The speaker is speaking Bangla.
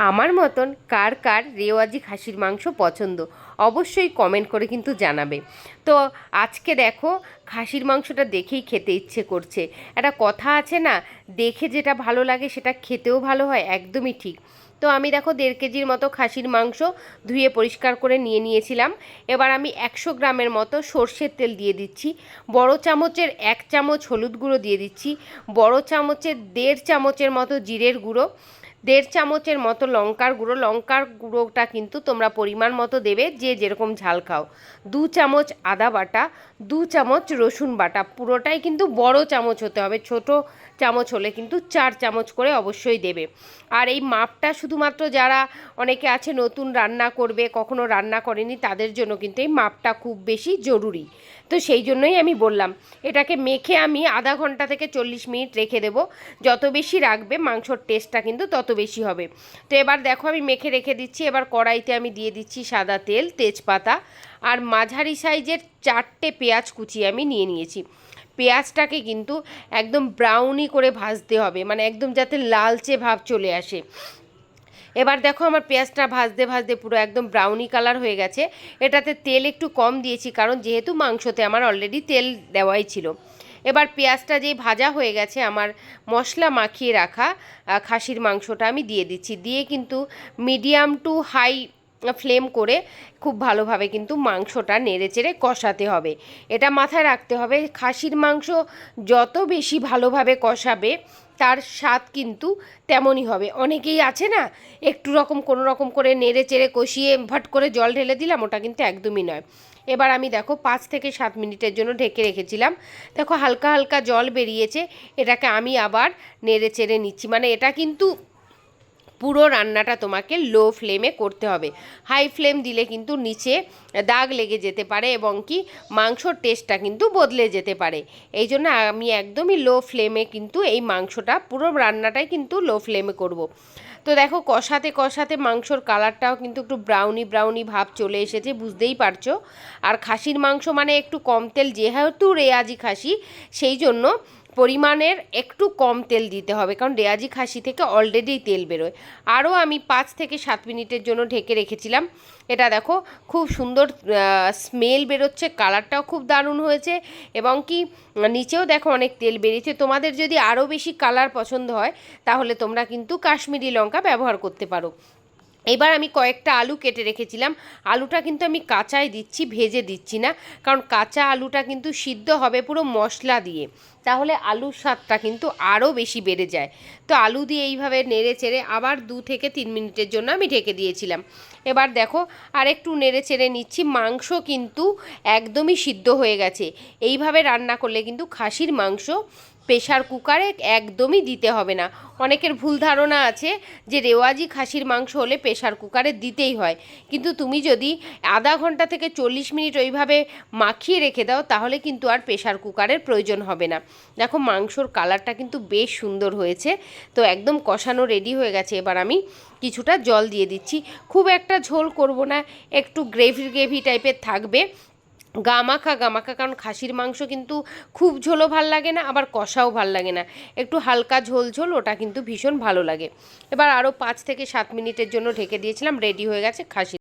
আমার মতন কার কার রেওয়াজি খাসির মাংস পছন্দ, অবশ্যই কমেন্ট করে কিন্তু জানাবে। তো আজকে দেখো, খাসির মাংসটা দেখেই খেতে ইচ্ছে করছে। একটা কথা আছে না, দেখে যেটা ভালো লাগে সেটা খেতেও ভালো হয়, একদমই ঠিক। তো আমি দেখো, দেড় কেজির মতো খাসির মাংস ধুয়ে পরিষ্কার করে নিয়ে নিয়েছিলাম। এবার আমি একশো গ্রামের মতো সর্ষের তেল দিয়ে দিচ্ছি। বড় চামচের এক চামচ হলুদ গুঁড়ো দিয়ে দিচ্ছি। বড় চামচের দেড় চামচের মতো জিরের গুঁড়ো। দেড় চামচের মতো লঙ্কার গুঁড়ো। লঙ্কার গুঁড়োটা কিন্তু তোমরা পরিমাণ মতো দেবে, যে যেরকম ঝাল খাও। দু চামচ আদা বাটা, দু চামচ রসুন বাটা, পুরোটাই কিন্তু বড় চামচ হতে হবে। ছোট চামচ হলে কিন্তু চার চামচ করে অবশ্যই দেবে। আর এই মাপটা শুধুমাত্র যারা অনেকে আছে নতুন রান্না করবে, কখনো রান্না করেনি, তাদের জন্য কিন্তু এই মাপটা খুব বেশি জরুরি। তো সেই জন্যই আমি বললাম, এটাকে মেখে আমি আধা ঘণ্টা থেকে চল্লিশ মিনিট রেখে দেবো। যত বেশি রাখবে, মাংসর টেস্টটা কিন্তু তত বেশি হবে। তো এবার দেখো আমি মেখে রেখে দিচ্ছি। এবার কড়াইতে আমি দিয়ে দিচ্ছি সাদা তেল, তেজপাতা আর মাঝারি সাইজের চারটে পেঁয়াজ কুচিয়ে আমি নিয়ে নিয়েছি। পেঁয়াজটাকে কিন্তু একদম ব্রাউনি করে ভাজতে হবে মানে একদম যাতে লালচে ভাব চলে আসে। এবার দেখো আমার পেঁয়াজটা ভাজতে ভাজতে পুরো একদম ব্রাউনি কালার হয়ে গেছে। এটাতে তেল একটু কম দিয়েছি, কারণ যেহেতু মাংসতে আমার অলরেডি তেল দেওয়াই ছিল। এবার পেঁয়াজটা যেই ভাজা হয়ে গেছে, আমার মশলা মাখিয়ে রাখা খাসির মাংসটা আমি দিয়ে দিচ্ছি। দিয়ে কিন্তু মিডিয়াম টু হাই ফ্লেম করে খুব ভালোভাবে কিন্তু মাংসটা নেড়ে চেড়ে কষাতে হবে। এটা মাথায় রাখতে হবে, খাসির মাংস যত বেশি ভালোভাবে কষাবে, তার স্বাদ কিন্তু তেমনই হবে। অনেকেই আছে না, একটু রকম কোনো রকম করে নেড়ে চেড়ে কষিয়ে ভট করে জল ঢেলে দিলাম, ওটা কিন্তু একদমই নয়। এবার আমি দেখো পাঁচ থেকে সাত মিনিটের জন্য ঢেকে রেখেছিলাম। দেখো হালকা হালকা জল বেরিয়েছে, এটাকে আমি আবার নেড়ে চেড়ে নিচ্ছি। মানে এটা কিন্তু পুরো রান্নাটা তোমাকে লো ফ্লেমে করতে হবে। হাই ফ্লেম দিলে কিন্তু নিচে দাগ লেগে যেতে পারে এবং কি মাংসর টেস্টটা কিন্তু বদলে যেতে পারে। এই জন্য আমি একদমই লো ফ্লেমে কিন্তু এই মাংসটা পুরো রান্নাটাই কিন্তু লো ফ্লেমে করব। তো দেখো কষাতে কষাতে মাংসর কালারটাও কিন্তু একটু ব্রাউনি ব্রাউনি ভাব চলে এসেছে, বুঝতেই পারছ। আর খাসির মাংস মানে একটু কম তেল, যেহেতু রেয়াজি খাসি, সেই জন্য পরিমাণের একটু কম তেল দিতে হবে, কারণ রেয়াজি খাসি থেকে অলরেডি তেল বেরোয়। আরও আমি পাঁচ থেকে সাত মিনিটের জন্য ঢেকে রেখেছিলাম। এটা দেখো, খুব সুন্দর স্মেল বেরোচ্ছে কালারটাও খুব দারুণ হয়েছে এবং কি, নিচেও দেখো অনেক তেল বেরিয়েছে। তোমাদের যদি আরও বেশি কালার পছন্দ হয়, তাহলে তোমরা কিন্তু কাশ্মীরি লঙ্কা ব্যবহার করতে পারো। এবার আমি কয়েকটা আলু কেটে রেখেছিলাম। আলুটা কিন্তু আমি কাঁচাই দিচ্ছি, ভেজে দিচ্ছি না। কারণ কাঁচা আলুটা কিন্তু সিদ্ধ হবে পুরো মশলা দিয়ে। তাহলে আলুর স্বাদটা কিন্তু আরও বেশি বেড়ে যায়। তো আলু দিয়ে এইভাবে নেড়ে চেড়ে আবার দু থেকে তিন মিনিটের জন্য আমি ঢেকে দিয়েছিলাম। এবার দেখো আর একটু নেড়ে চেড়ে নিচ্ছি। মাংস কিন্তু একদমই সিদ্ধ হয়ে গেছে। এইভাবে রান্না করলে কিন্তু খাসির মাংস প্রেশার কুকারে একদমই দিতে হবে না। অনেকের ভুল ধারণা আছে যে রেওয়াজি খাসির মাংস হলে প্রেশার কুকারে দিতেই হয়। কিন্তু তুমি যদি আধা ঘণ্টা থেকে চল্লিশ মিনিট ওইভাবে মাখিয়ে রেখে দাও, তাহলে কিন্তু আর প্রেশার কুকারের প্রয়োজন হবে না। দেখো, মাংসর কালারটা কিন্তু বেশ সুন্দর হয়েছে। তো একদম কষানো রেডি হয়ে গেছে। এবার আমি কিছুটা জল দিয়ে দিচ্ছি। খুব একটা ঝোল করব না। একটু গ্রেভি গ্রেভি টাইপের থাকবে। গামাখা গামাখা, কারণ খাসির মাংস কিন্তু খুব ঝোলও ভালো লাগে না, আবার কষাও ভালো লাগে না। একটু হালকা ঝোল ঝোল, ওটা কিন্তু ভীষণ ভালো লাগে। এবার আরও পাঁচ থেকে সাত মিনিটের জন্য ঢেকে দিয়েছিলাম রেডি হয়ে গেছে খাসি